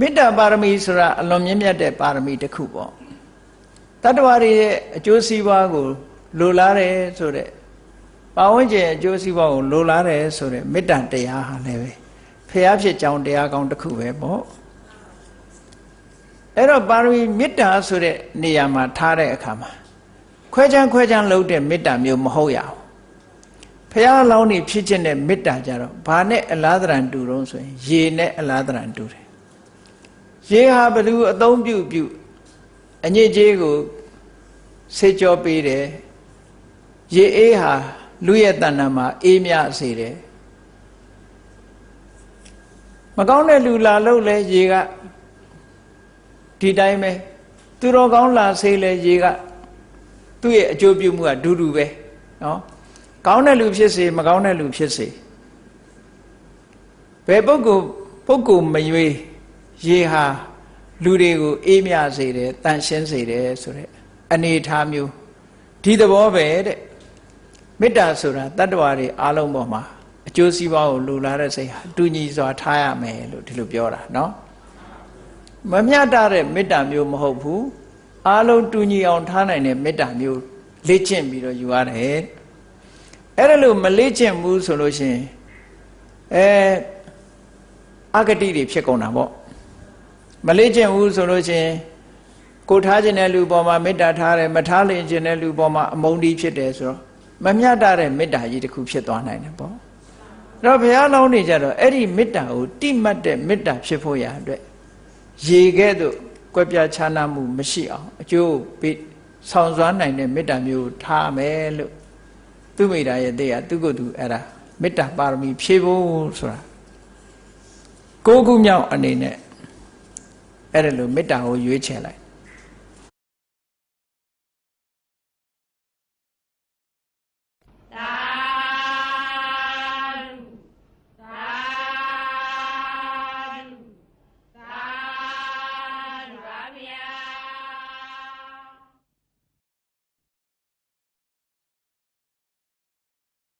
မေတ္တာပါရမီဆိုတာအလွန်မြင့်မြတ်တဲ့ပါရမီတစ်ခုပေါ့တတ္တဝါတွေရဲ့အကျိုးစီးပွားကိုလိုလားတယ်ဆိုတဲ့ပါဝင်ကျင်အကျိုးစီးပွားကိုလိုလားတယ်ဆိုတဲ့မေတ္တာတရားဟာလည်းပဲဖျားဖြစ်ကြောင်းတရားကောင်းတစ်ခုပဲပေါ့အဲ့တော့ပါရမီမေတ္တာဆိုတဲ့နေရာမှာထားတဲ့အခါမှာခွဲခြမ်းခွဲခြမ်းလုပ်တဲ့မေတ္တာမျိုးမဟုတ်ရဘူးဖះလောင်းနေဖြစ်ခြင်းတဲ့မေတ္တာကြတော့ဘာနဲ့အလားတရံတူတော့ဆိုရင်ရေနဲ့အလားတရံတူတယ် ရေဟာဘသူအသုံးပြုပြုအညစ်အကြေးကိုဆေးကြောပေးတယ်ရေအေးဟာလူရဲ့တဏ္ဍာမှာအေးမြစေတယ်မကောင်းတဲ့လူလာလို့လဲရေကဒီတိုင်းပဲသူတော်ကောင်းလာစေးလဲရေကသူ့ရဲ့အကျိုးပြုမှုကဒူးဒူးပဲနော်ကောင်းတဲ့လူဖြစ်စေမကောင်းတဲ့လူဖြစ်စေဘယ်ပုဂ္ဂိုလ်ပုဂ္ဂိုလ်မရွေး ရေဟာလူတွေကိုအေးမြစေတယ်တန်ရှင်းစေတယ်ဆိုတဲ့အနေအထားမျိုးဒီသဘောပဲတဲ့မေတ္တာဆိုတာတတ္တဝါတွေအားလုံးပေါ်မှာအကျိုးစီးပွားကိုလူလာတဲ့စိတ်ဟာတူညီစွာထားရမယ်လို့ဒီလိုပြောတာเนาะမမျှတတဲ့မေတ္တာမျိုးမဟုတ်ဘူးအားလုံးတူညီအောင်ထားနိုင်တဲ့မေတ္တာမျိုးလေ့ကျင့်ပြီးတော့ယူရတယ်အဲ့ဒါလို့မလေ့ကျင့်ဘူးဆိုလို့ရှိရင်အဲအဂတိတွေဖြစ်ကုန်တာပေါ့ မလေ့ကျင့်ဘူးဆိုလို့ရှိရင်ကိုထားခြင်းတဲ့လူပေါ်မှာမေတ္တာထားတယ်မထားလင်ခြင်းတဲ့လူပေါ်မှာအမုန်းတီးဖြစ်တယ်ဆိုတော့မမျှတတဲ့မေတ္တာကြီးတစ်ခုဖြစ်သွားနိုင်တယ်ပေါ့အဲ့တော့ဘုရားလောင်းနေကြတော့အဲ့ဒီမေတ္တာကိုတိမှတ်တဲ့မေတ္တာဖြစ်ဖို့ရာအတွက်ရေခဲ့သို့ကွက်ပြားခြားနာမှုမရှိအောင်အကျိုးပေးဆောင်စွမ်းနိုင်တဲ့မေတ္တာမျိုးထားမယ်လို့သူမိတာရဲ့တဲ့ကသူကသူအဲ့ဒါမေတ္တာပါရမီဖြည့်ဖို့ဆိုတာကိုးခုမြောက်အနေနဲ့ အဲ့ဒါလိုမေတ္တာကိုရွေးချယ်လိုက်